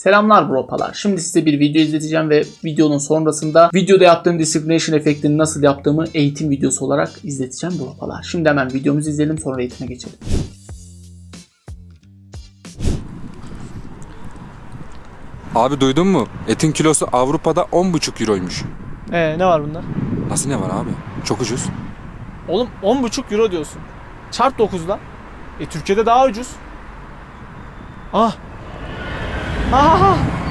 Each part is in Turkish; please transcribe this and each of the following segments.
Selamlar bropalar. Şimdi size bir video izleteceğim ve videonun sonrasında videoda yaptığım discrimination efektini nasıl yaptığımı eğitim videosu olarak izleteceğim bropalar. Şimdi hemen videomuzu izleyelim sonra eğitime geçelim. Abi duydun mu? Etin kilosu Avrupa'da 10,5 euroymuş. Ee ne var bunda? Nasıl ne var abi? Çok ucuz. Oğlum 10,5 euro diyorsun. Çarp 9'la. E Türkiye'de daha ucuz. Ah. Ah.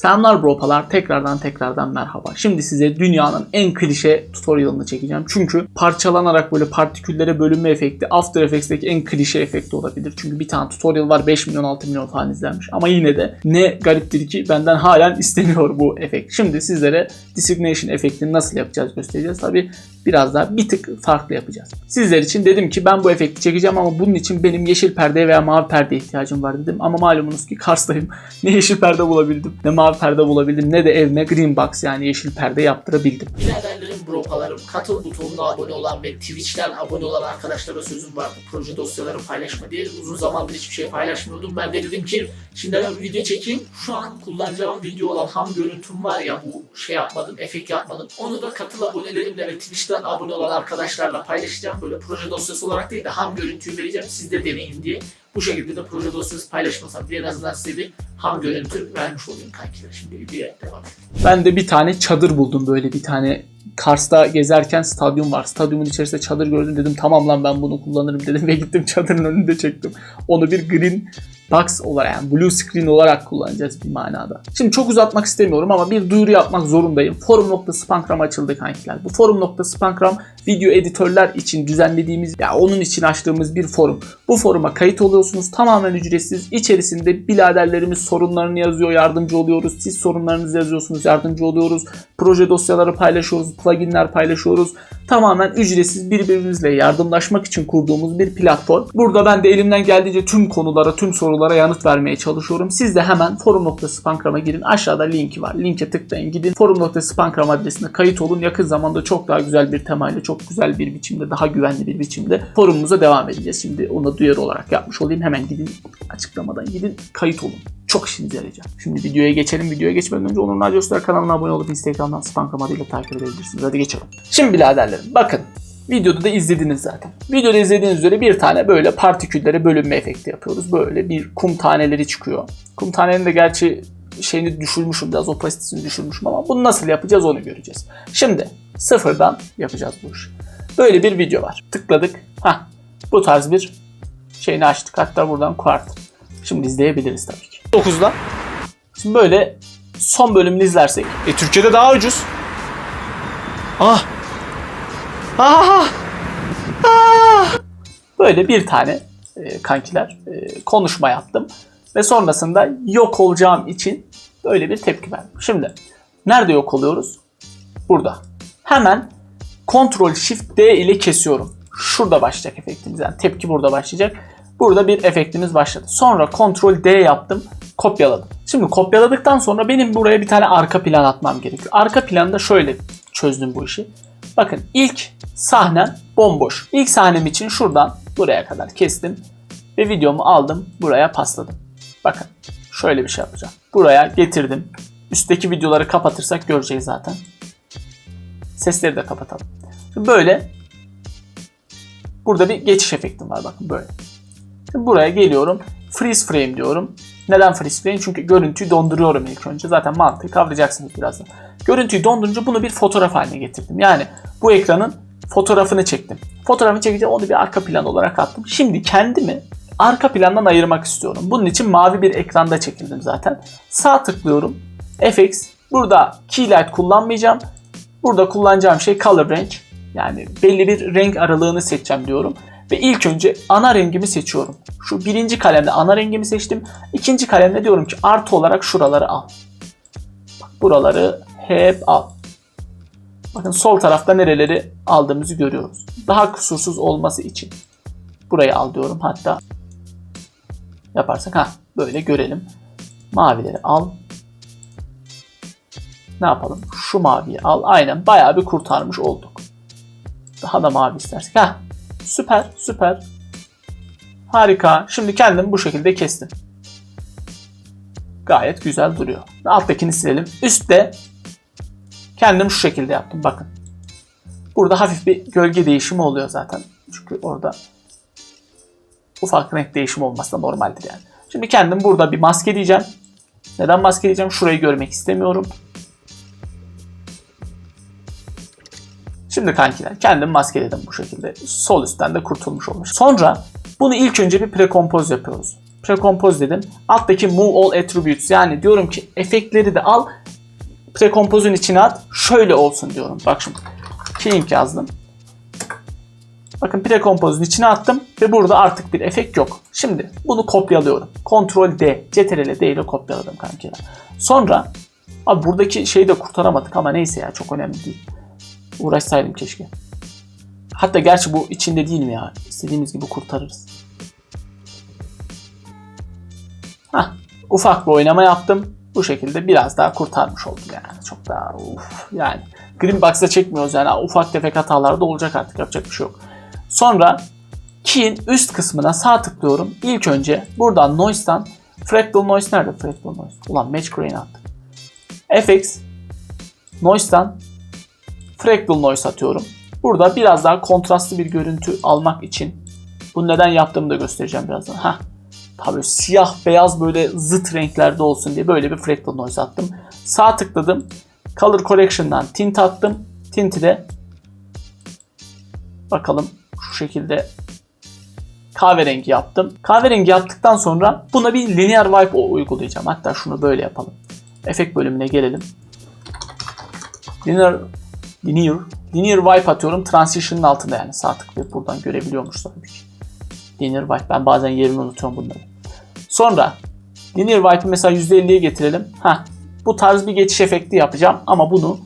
Selamlar bropalar. Tekrardan tekrardan merhaba. Şimdi size dünyanın en klişe tutorialını çekeceğim. Çünkü parçalanarak böyle partiküllere bölünme efekti After Effects'teki en klişe efekti olabilir. Çünkü bir tane tutorial var 5 milyon 6 milyon falan izlenmiş. Ama yine de ne gariptir ki benden halen isteniyor bu efekt. Şimdi sizlere Designation efektini nasıl yapacağız göstereceğiz. Tabi biraz daha bir tık farklı yapacağız. Sizler için dedim ki ben bu efekti çekeceğim ama bunun için benim yeşil perdeye veya mavi perdeye ihtiyacım var dedim. Ama malumunuz ki Kars'tayım. Ne yeşil perde bulabildim ne mavi perde bulabildim ne de evime green box yani yeşil perde yaptırabildim. Biraderlerim, bropalarım, katıl butonuna abone olan ve Twitch'ten abone olan arkadaşlara sözüm vardı. Proje dosyaları paylaşma diye. Uzun zamandır hiçbir şey paylaşmıyordum. Ben de dedim ki şimdi hemen bir video çekeyim. Şu an kullanacağım video olan ham görüntüm var ya bu şey yapmadım, efekt yapmadım. Onu da katıl abonelerimle ve Twitch'ten abone olan arkadaşlarla paylaşacağım. Böyle proje dosyası olarak değil de ham görüntüyü vereceğim. Siz de deneyin diye. Bu şekilde de proje dosyası paylaşmasam diye en azından size bir ham görüntü vermiş olayım kankiler. Şimdi videoya devam. Ben de bir tane çadır buldum böyle bir tane. Kars'ta gezerken stadyum var. Stadyumun içerisinde çadır gördüm dedim tamam lan ben bunu kullanırım dedim ve gittim çadırın önünde çektim. Onu bir green box olarak yani blue screen olarak kullanacağız bir manada. Şimdi çok uzatmak istemiyorum ama bir duyuru yapmak zorundayım. Forum.spankram açıldı kankiler. Bu forum.spankram video editörler için düzenlediğimiz ya onun için açtığımız bir forum. Bu foruma kayıt oluyorsunuz. Tamamen ücretsiz. İçerisinde biraderlerimiz sorunlarını yazıyor, yardımcı oluyoruz. Siz sorunlarınızı yazıyorsunuz, yardımcı oluyoruz. Proje dosyaları paylaşıyoruz, pluginler paylaşıyoruz. Tamamen ücretsiz birbirimizle yardımlaşmak için kurduğumuz bir platform. Burada ben de elimden geldiğince tüm konulara, tüm sorulara yanıt vermeye çalışıyorum. Siz de hemen forum.spankram'a girin. Aşağıda linki var. Linke tıklayın gidin. Forum.spankram adresine kayıt olun. Yakın zamanda çok daha güzel bir temayla, çok güzel bir biçimde, daha güvenli bir biçimde forumumuza devam edeceğiz. Şimdi onu da duyarı olarak yapmış olayım. Hemen gidin açıklamadan gidin kayıt olun. Çok işinize yarayacak. Şimdi videoya geçelim. Videoya geçmeden önce Onur Naci Öztürk kanalına abone olup Instagram'dan Spankram adıyla takip edebilirsiniz. Hadi geçelim. Şimdi biraderlerim bakın. Videoda da izlediniz zaten. Videoda izlediğiniz üzere bir tane böyle partiküllere bölünme efekti yapıyoruz. Böyle bir kum taneleri çıkıyor. Kum tanelerinin de gerçi şeyini düşürmüşüm biraz opasitesini düşürmüşüm ama bunu nasıl yapacağız onu göreceğiz. Şimdi sıfırdan yapacağız bu işi. Böyle bir video var. Tıkladık. Hah bu tarz bir şeyini açtık. Hatta buradan quart. Şimdi izleyebiliriz tabii ki. 9'la. Şimdi böyle son bölümünü izlersek E Türkiye'de daha ucuz. Ah. Ah. böyle bir tane e, kankiler e, konuşma yaptım. Ve sonrasında yok olacağım için böyle bir tepki verdim. Şimdi nerede yok oluyoruz? Burada. Hemen Ctrl Shift D ile kesiyorum. Şurada başlayacak efektimiz. Yani tepki burada başlayacak. Burada bir efektimiz başladı. Sonra Ctrl D yaptım. Kopyaladım. Şimdi kopyaladıktan sonra benim buraya bir tane arka plan atmam gerekiyor. Arka planda şöyle çözdüm bu işi. Bakın ilk sahnem bomboş. İlk sahnem için şuradan buraya kadar kestim. Ve videomu aldım. Buraya pasladım. Bakın şöyle bir şey yapacağım. Buraya getirdim. Üstteki videoları kapatırsak göreceğiz zaten. Sesleri de kapatalım. Böyle burada bir geçiş efektim var bakın böyle. Şimdi buraya geliyorum. Freeze frame diyorum. Neden freeze? Çünkü görüntüyü donduruyorum ilk önce. Zaten mantığı kavrayacaksınız birazdan. Görüntüyü dondurunca bunu bir fotoğraf haline getirdim. Yani bu ekranın fotoğrafını çektim. Fotoğrafını çekince onu bir arka plan olarak attım. Şimdi kendimi arka plandan ayırmak istiyorum. Bunun için mavi bir ekranda çekildim zaten. Sağ tıklıyorum. FX. Burada keylight kullanmayacağım. Burada kullanacağım şey color range. Yani belli bir renk aralığını seçeceğim diyorum. Ve ilk önce ana rengimi seçiyorum. Şu birinci kalemde ana rengimi seçtim. İkinci kalemde diyorum ki artı olarak şuraları al. Bak buraları hep al. Bakın sol tarafta nereleri aldığımızı görüyoruz. Daha kusursuz olması için. Burayı al diyorum hatta. Yaparsak ha böyle görelim. Mavileri al. Ne yapalım? Şu maviyi al. Aynen bayağı bir kurtarmış olduk. Daha da mavi istersek. Ha süper süper. Harika. Şimdi kendim bu şekilde kestim. Gayet güzel duruyor. Alttakini silelim. Üstte kendim şu şekilde yaptım. Bakın. Burada hafif bir gölge değişimi oluyor zaten. Çünkü orada ufak renk değişimi olması da normaldir yani. Şimdi kendim burada bir maske diyeceğim. Neden maske diyeceğim? Şurayı görmek istemiyorum. Şimdi kankiler kendim maskeledim bu şekilde. Sol üstten de kurtulmuş olmuş. Sonra bunu ilk önce bir prekompoz yapıyoruz. Prekompoz dedim. Alttaki move all attributes yani diyorum ki efektleri de al prekompozun içine at. Şöyle olsun diyorum. Bak şimdi. Keying yazdım. Bakın prekompozun içine attım ve burada artık bir efekt yok. Şimdi bunu kopyalıyorum. Ctrl D, Ctrl D ile kopyaladım kankiler. Sonra abi buradaki şeyi de kurtaramadık ama neyse ya çok önemli değil. Uğraşsaydım keşke. Hatta gerçi bu içinde değil mi ya? İstediğimiz gibi kurtarırız. Hah, ufak bir oynama yaptım. Bu şekilde biraz daha kurtarmış oldum yani. Çok daha uf yani. Green Box'a çekmiyoruz yani. Ufak tefek hatalar da olacak artık yapacak bir şey yok. Sonra Key'in üst kısmına sağ tıklıyorum. İlk önce buradan Noise'dan Fractal Noise nerede? Fractal Noise. Ulan Match Crane attık. FX Noise'dan Fractal Noise atıyorum. Burada biraz daha kontrastlı bir görüntü almak için bunu neden yaptığımı da göstereceğim birazdan. Heh. Tabii siyah beyaz böyle zıt renklerde olsun diye böyle bir Fractal Noise attım. Sağ tıkladım. Color Correction'dan tint attım. Tinti de bakalım şu şekilde kahverengi yaptım. Kahverengi yaptıktan sonra buna bir linear wipe uygulayacağım. Hatta şunu böyle yapalım. Efekt bölümüne gelelim. Linear linear linear wipe atıyorum. Transition'ın altında yani sağ tıklayıp buradan görebiliyormuş tabii. Linear wipe. Ben bazen yerini unutuyorum bunları. Sonra linear wipe'ı mesela %50'ye getirelim. Ha, bu tarz bir geçiş efekti yapacağım ama bunu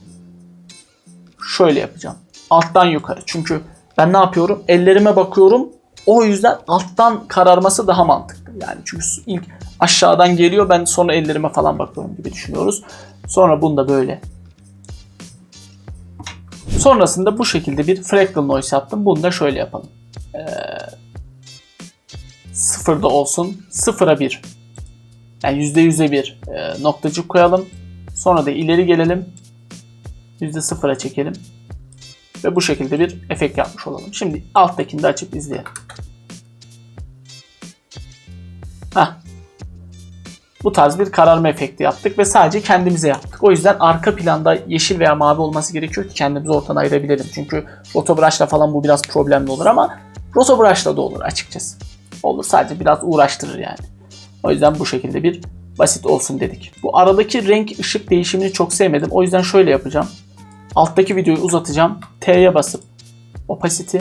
şöyle yapacağım. Alttan yukarı. Çünkü ben ne yapıyorum? Ellerime bakıyorum. O yüzden alttan kararması daha mantıklı. Yani çünkü ilk aşağıdan geliyor ben sonra ellerime falan bakıyorum gibi düşünüyoruz. Sonra bunu da böyle. Sonrasında bu şekilde bir fractal noise yaptım. Bunu da şöyle yapalım. Ee, sıfırda olsun. Sıfıra bir. Yani yüzde yüze bir e, noktacık koyalım. Sonra da ileri gelelim. Yüzde sıfıra çekelim. Ve bu şekilde bir efekt yapmış olalım. Şimdi alttakini de açıp izleyelim. Bu tarz bir kararma efekti yaptık ve sadece kendimize yaptık. O yüzden arka planda yeşil veya mavi olması gerekiyor ki kendimizi ortadan ayırabilelim. Çünkü rotobrush'la falan bu biraz problemli olur ama rotobrush'la da olur açıkçası. Olur sadece biraz uğraştırır yani. O yüzden bu şekilde bir basit olsun dedik. Bu aradaki renk ışık değişimini çok sevmedim. O yüzden şöyle yapacağım. Alttaki videoyu uzatacağım. T'ye basıp opacity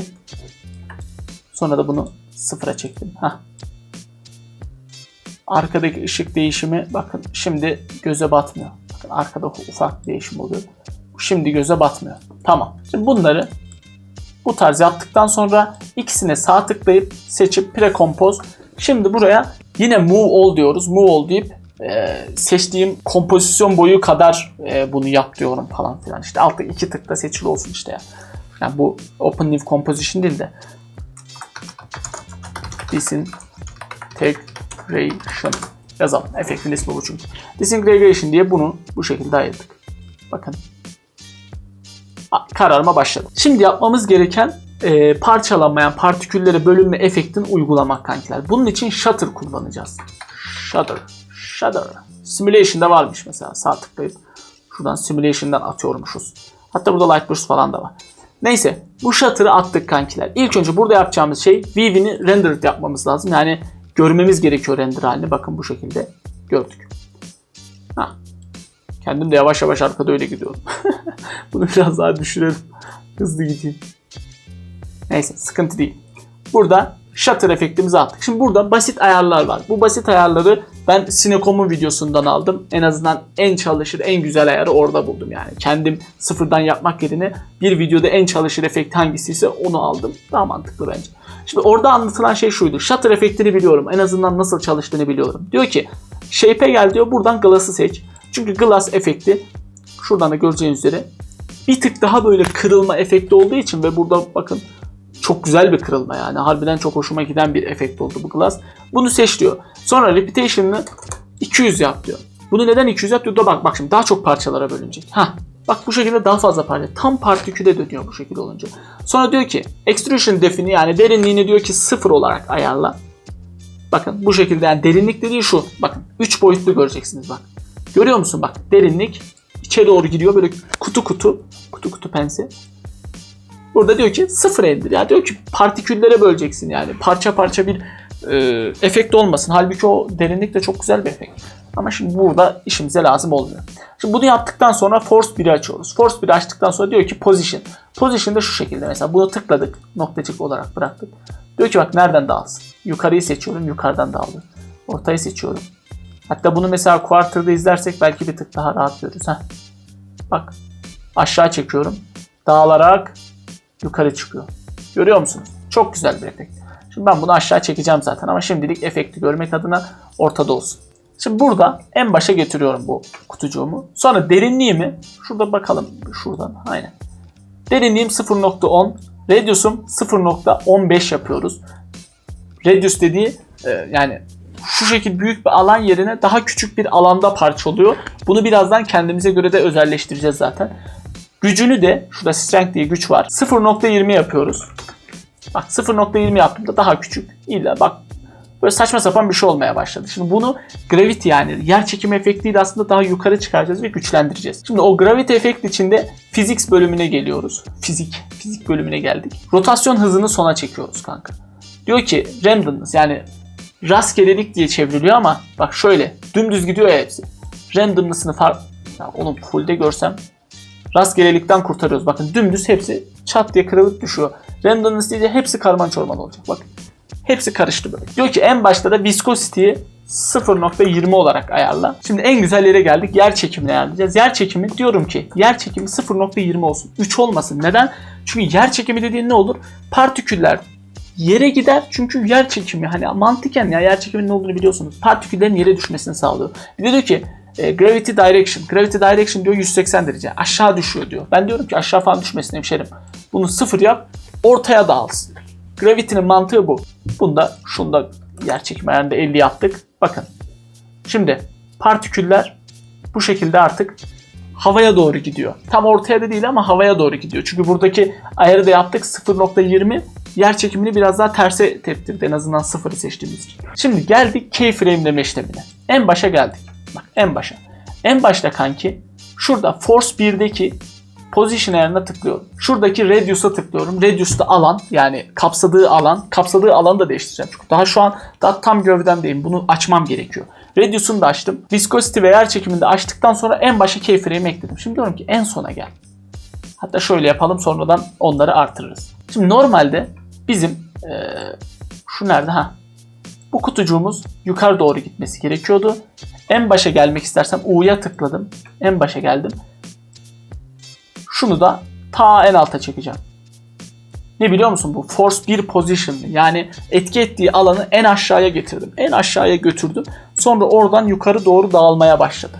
sonra da bunu sıfıra çektim. Heh. Arkadaki ışık değişimi bakın şimdi göze batmıyor. Bakın arkada ufak değişim oluyor. Şimdi göze batmıyor. Tamam. Şimdi bunları bu tarz yaptıktan sonra ikisine sağ tıklayıp seçip prekompoz. Şimdi buraya yine move all diyoruz. Move all deyip e, seçtiğim kompozisyon boyu kadar e, bunu yap diyorum falan filan. İşte altta iki tıkla seçili olsun işte ya. Yani bu Open New Composition değil de Disintegration yazalım. Efektin ismi bu çünkü. Disintegration diye bunu bu şekilde ayırdık. Bakın. Kararma başladı. Şimdi yapmamız gereken e, parçalanmayan partiküllere bölünme efektini uygulamak kankiler. Bunun için shutter kullanacağız. Shutter. Shutter. Simulation'da varmış mesela. Sağ tıklayıp şuradan simulation'dan atıyormuşuz. Hatta burada Lightburst falan da var. Neyse bu shutter'ı attık kankiler. İlk önce burada yapacağımız şey Vivi'ni rendered yapmamız lazım. Yani görmemiz gerekiyor render halini. Bakın bu şekilde gördük. Ha. Kendim de yavaş yavaş arkada öyle gidiyorum. Bunu biraz daha düşürelim. Hızlı gideyim. Neyse sıkıntı değil. Burada shutter efektimizi attık. Şimdi burada basit ayarlar var. Bu basit ayarları ben Sinecom'un videosundan aldım. En azından en çalışır, en güzel ayarı orada buldum yani. Kendim sıfırdan yapmak yerine bir videoda en çalışır efekt hangisiyse onu aldım. Daha mantıklı bence. Şimdi orada anlatılan şey şuydu. Shutter efektini biliyorum. En azından nasıl çalıştığını biliyorum. Diyor ki Shape'e gel diyor. Buradan Glass'ı seç. Çünkü Glass efekti şuradan da göreceğiniz üzere bir tık daha böyle kırılma efekti olduğu için ve burada bakın Çok güzel bir kırılma yani. Harbiden çok hoşuma giden bir efekt oldu bu glass. Bunu seç diyor. Sonra reputation'ını 200 yap diyor. Bunu neden 200 yap diyor? Da bak bak şimdi daha çok parçalara bölünecek. Ha. Bak bu şekilde daha fazla parça. Tam partiküle dönüyor bu şekilde olunca. Sonra diyor ki extrusion defini yani derinliğini diyor ki sıfır olarak ayarla. Bakın bu şekilde yani derinlik dediği şu. Bakın 3 boyutlu göreceksiniz bak. Görüyor musun bak derinlik içe doğru gidiyor böyle kutu kutu kutu kutu pensi. Burada diyor ki sıfır indir. Ya diyor ki partiküllere böleceksin yani. Parça parça bir e, efekt olmasın. Halbuki o derinlik de çok güzel bir efekt. Ama şimdi burada işimize lazım olmuyor. Şimdi bunu yaptıktan sonra Force 1'i açıyoruz. Force 1'i açtıktan sonra diyor ki Position. Position da şu şekilde mesela bunu tıkladık. Noktacık olarak bıraktık. Diyor ki bak nereden dağılsın. Yukarıyı seçiyorum. Yukarıdan dağılıyor. Ortayı seçiyorum. Hatta bunu mesela Quarter'da izlersek belki bir tık daha rahat görürüz. Heh. Bak aşağı çekiyorum. Dağılarak yukarı çıkıyor. Görüyor musunuz? Çok güzel bir efekt. Şimdi ben bunu aşağı çekeceğim zaten ama şimdilik efekti görmek adına ortada olsun. Şimdi burada en başa getiriyorum bu kutucuğumu. Sonra derinliğimi şurada bakalım şuradan aynen. Derinliğim 0.10, radius'um 0.15 yapıyoruz. Radius dediği e, yani şu şekil büyük bir alan yerine daha küçük bir alanda parçalıyor. Bunu birazdan kendimize göre de özelleştireceğiz zaten. Gücünü de şurada strength diye güç var. 0.20 yapıyoruz. Bak 0.20 yaptığımda daha küçük. İlla bak böyle saçma sapan bir şey olmaya başladı. Şimdi bunu gravity yani yer çekimi efektiyle aslında daha yukarı çıkaracağız ve güçlendireceğiz. Şimdi o gravity efekt içinde physics bölümüne geliyoruz. Fizik, fizik bölümüne geldik. Rotasyon hızını sona çekiyoruz kanka. Diyor ki randomness yani rastgelelik diye çevriliyor ama bak şöyle dümdüz gidiyor ya hepsi. Randomness'ını fark... Ya oğlum full'de görsem rastgelelikten kurtarıyoruz. Bakın dümdüz hepsi çat diye kırılıp düşüyor. Randomness deyince hepsi karman çorman olacak. Bakın. Hepsi karıştı böyle. Diyor ki en başta da viscosity'yi 0.20 olarak ayarla. Şimdi en güzel yere geldik. Yer çekimini ayarlayacağız. Yer çekimi diyorum ki yer çekimi 0.20 olsun. 3 olmasın. Neden? Çünkü yer çekimi dediğin ne olur? Partiküller yere gider çünkü yer çekimi hani mantıken ya yer çekiminin ne olduğunu biliyorsunuz. Partiküllerin yere düşmesini sağlıyor. Bir de diyor ki e, gravity direction. Gravity direction diyor 180 derece. Aşağı düşüyor diyor. Ben diyorum ki aşağı falan düşmesin hemşerim. Bunu sıfır yap. Ortaya dağılsın. Gravity'nin mantığı bu. Bunda şunda yer çekimi ayarında 50 yaptık. Bakın. Şimdi partiküller bu şekilde artık havaya doğru gidiyor. Tam ortaya da değil ama havaya doğru gidiyor. Çünkü buradaki ayarı da yaptık 0.20 yer çekimini biraz daha terse teptirdi en azından sıfırı seçtiğimiz için. Şimdi geldik keyframe'leme işlemine. En başa geldik. Bak en başa. En başta kanki şurada Force 1'deki Position ayarına tıklıyorum. Şuradaki Radius'a tıklıyorum. Radius'ta alan yani kapsadığı alan. Kapsadığı alanı da değiştireceğim. Çünkü daha şu an daha tam gövdemdeyim. Bunu açmam gerekiyor. Radius'unu da açtım. Viscosity ve yer çekimini de açtıktan sonra en başa keyframe ekledim. Şimdi diyorum ki en sona gel. Hatta şöyle yapalım sonradan onları artırırız. Şimdi normalde bizim eee, şu nerede ha? Bu kutucuğumuz yukarı doğru gitmesi gerekiyordu. En başa gelmek istersem U'ya tıkladım. En başa geldim. Şunu da ta en alta çekeceğim. Ne biliyor musun bu? Force 1 position. Yani etki ettiği alanı en aşağıya getirdim. En aşağıya götürdüm. Sonra oradan yukarı doğru dağılmaya başladı.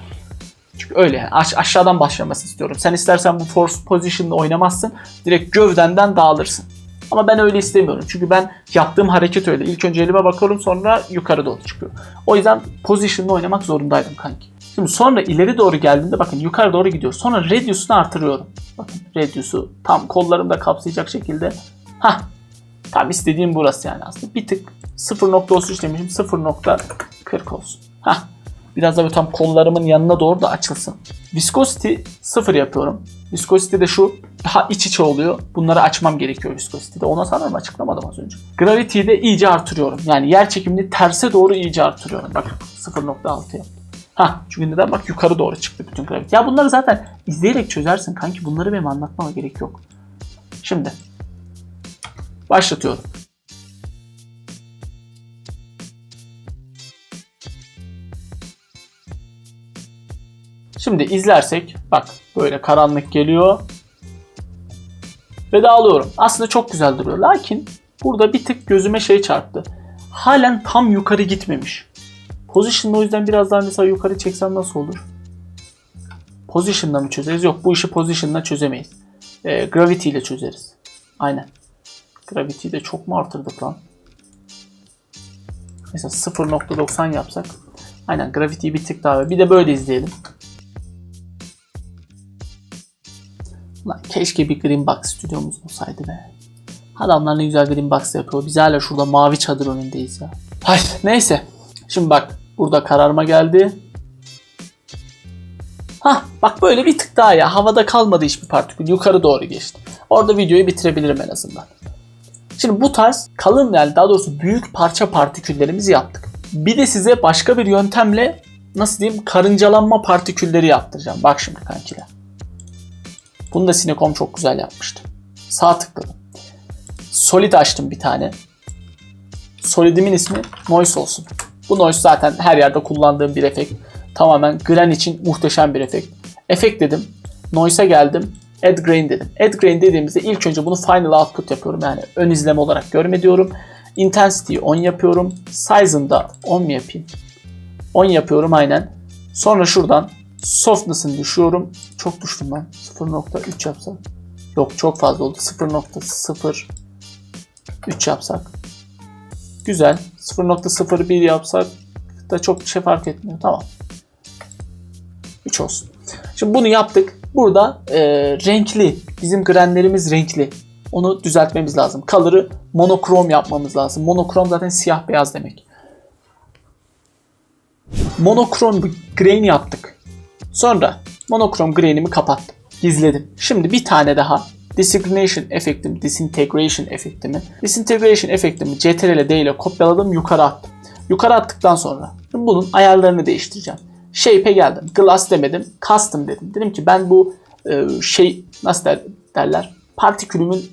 Çünkü öyle yani Aş- aşağıdan başlamasını istiyorum. Sen istersen bu force position'la oynamazsın. Direkt gövdenden dağılırsın. Ama ben öyle istemiyorum. Çünkü ben yaptığım hareket öyle. İlk önce elime bakıyorum sonra yukarı doğru çıkıyor. O yüzden position'la oynamak zorundaydım kanki. Şimdi sonra ileri doğru geldiğinde bakın yukarı doğru gidiyor. Sonra radius'unu artırıyorum. Bakın radius'u tam kollarımda kapsayacak şekilde. Hah tam istediğim burası yani aslında. Bir tık 0.33 demişim 0.40 olsun. Hah Biraz da böyle tam kollarımın yanına doğru da açılsın. Viscosity 0 yapıyorum. Viscosity de şu daha iç içe oluyor. Bunları açmam gerekiyor viscosity'de. Ona sanırım açıklamadım az önce. Gravity'yi de iyice artırıyorum. Yani yer çekimini terse doğru iyice artırıyorum. Bak 0.6 yaptım. Ha çünkü neden bak yukarı doğru çıktı bütün gravity. Ya bunları zaten izleyerek çözersin kanki. Bunları benim anlatmama gerek yok. Şimdi başlatıyorum. Şimdi izlersek bak böyle karanlık geliyor ve dağılıyorum. Aslında çok güzel duruyor. Lakin burada bir tık gözüme şey çarptı. Halen tam yukarı gitmemiş. Position'da o yüzden biraz daha mesela yukarı çeksem nasıl olur? Position'da mı çözeriz? Yok bu işi position'da çözemeyiz. Ee, gravity ile çözeriz. Aynen. Gravity'yi de çok mu artırdık lan? Mesela 0.90 yapsak. Aynen Gravity'yi bir tık daha. Bir de böyle izleyelim. Lan keşke bir Green Box stüdyomuz olsaydı be. Adamlar ne güzel Green Box yapıyor. Biz hala şurada mavi çadır önündeyiz ya. Hayır neyse. Şimdi bak burada kararma geldi. Hah bak böyle bir tık daha ya. Havada kalmadı hiçbir partikül. Yukarı doğru geçti. Orada videoyu bitirebilirim en azından. Şimdi bu tarz kalın yani daha doğrusu büyük parça partiküllerimizi yaptık. Bir de size başka bir yöntemle nasıl diyeyim karıncalanma partikülleri yaptıracağım. Bak şimdi kankiler. Bunu da Sinekom çok güzel yapmıştı. Sağ tıkladım. Solid açtım bir tane. Solid'imin ismi Noise olsun. Bu Noise zaten her yerde kullandığım bir efekt. Tamamen Glen için muhteşem bir efekt. Efekt dedim. Noise'a geldim. Add Grain dedim. Add Grain dediğimizde ilk önce bunu Final Output yapıyorum. Yani ön izleme olarak görme diyorum. Intensity'yi 10 yapıyorum. Size'ını da 10 mu yapayım? 10 yapıyorum aynen. Sonra şuradan Softness'ını düşüyorum. Çok düştüm ben. 0.3 yapsak. Yok çok fazla oldu. 0.03 yapsak. Güzel. 0.01 yapsak da çok bir şey fark etmiyor. Tamam. 3 olsun. Şimdi bunu yaptık. Burada e, renkli. Bizim grenlerimiz renkli. Onu düzeltmemiz lazım. Color'ı monokrom yapmamız lazım. Monokrom zaten siyah beyaz demek. Monokrom bir grain yaptık. Sonra monokrom grain'imi kapattım. Gizledim. Şimdi bir tane daha Disintegration efektimi, disintegration efektimi, disintegration efektimi CTRL D ile kopyaladım, yukarı attım. Yukarı attıktan sonra bunun ayarlarını değiştireceğim. Shape'e geldim. Glass demedim. Custom dedim. Dedim ki ben bu e, şey nasıl der, derler? Partikülümün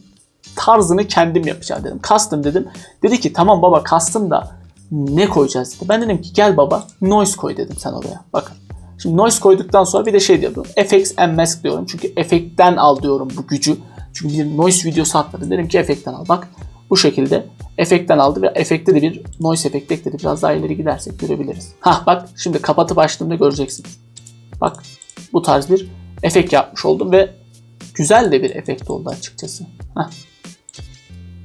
tarzını kendim yapacağım dedim. Custom dedim. Dedi ki tamam baba custom da ne koyacağız dedi. Ben dedim ki gel baba noise koy dedim sen oraya. Bakın. Şimdi noise koyduktan sonra bir de şey diyorum. FX and mask diyorum. Çünkü efektten al diyorum bu gücü. Çünkü bir noise videosu atmadım. Dedim ki efektten al. Bak bu şekilde efektten aldı ve efekte de bir noise efekti ekledi. Biraz daha ileri gidersek görebiliriz. Ha bak şimdi kapatıp açtığımda göreceksiniz. Bak bu tarz bir efekt yapmış oldum ve güzel de bir efekt oldu açıkçası. Hah.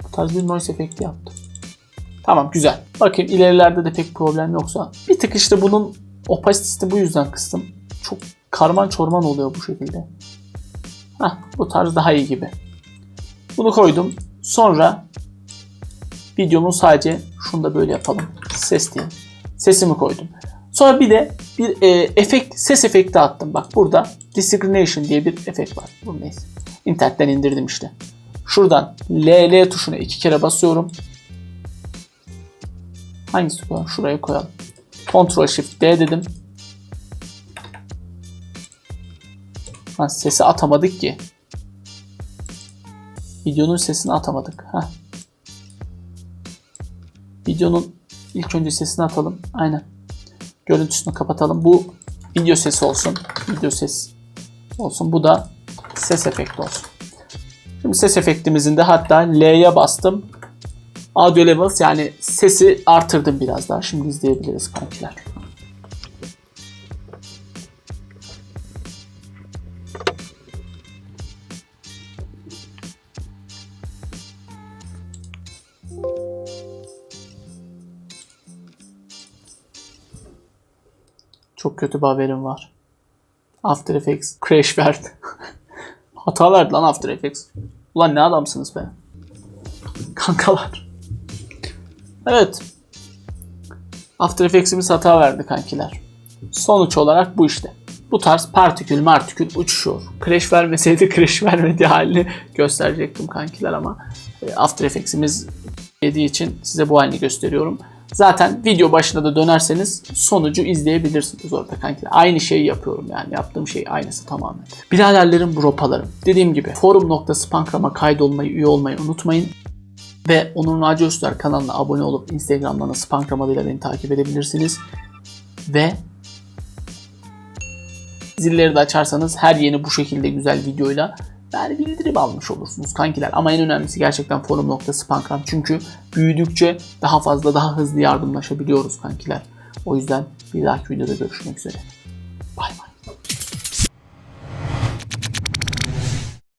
Bu tarz bir noise efekti yaptım. Tamam güzel. Bakayım ilerilerde de pek problem yoksa. Bir tık işte bunun opacitesini bu yüzden kıstım. Çok karman çorman oluyor bu şekilde. Hah, bu tarz daha iyi gibi. Bunu koydum. Sonra videomun sadece şunu da böyle yapalım. Ses diye. Sesimi koydum. Sonra bir de bir e, efekt, ses efekti attım. Bak burada Discrimination diye bir efekt var. Bu neyse. İnternetten indirdim işte. Şuradan LL tuşuna iki kere basıyorum. Hangisi koyalım? Şuraya koyalım. Ctrl Shift D dedim. Ha, sesi atamadık ki. Videonun sesini atamadık. Ha. Videonun ilk önce sesini atalım. Aynen. Görüntüsünü kapatalım. Bu video sesi olsun. Video ses olsun. Bu da ses efekti olsun. Şimdi ses efektimizin de hatta L'ye bastım. Audio levels yani sesi artırdım biraz daha. Şimdi izleyebiliriz kankiler. Çok kötü bir haberim var. After Effects crash verdi. Hata verdi lan After Effects. Ulan ne adamsınız be. Kankalar. Evet. After Effects'imiz hata verdi kankiler. Sonuç olarak bu işte. Bu tarz partikül martikül uçuşuyor. Crash vermeseydi crash vermediği halini gösterecektim kankiler ama e, After Effects'imiz yediği için size bu halini gösteriyorum. Zaten video başına da dönerseniz sonucu izleyebilirsiniz orada kankiler. Aynı şeyi yapıyorum yani. Yaptığım şey aynısı tamamen. Biraderlerim, bropalarım. Dediğim gibi forum.spankram'a kaydolmayı, üye olmayı unutmayın. Ve Onur Naci Öztürk kanalına abone olup Instagram'dan da Spankram adıyla beni takip edebilirsiniz. Ve zilleri de açarsanız her yeni bu şekilde güzel videoyla yani bildirim almış olursunuz kankiler. Ama en önemlisi gerçekten forum.spankram. Çünkü büyüdükçe daha fazla daha hızlı yardımlaşabiliyoruz kankiler. O yüzden bir dahaki videoda görüşmek üzere. Bay bay.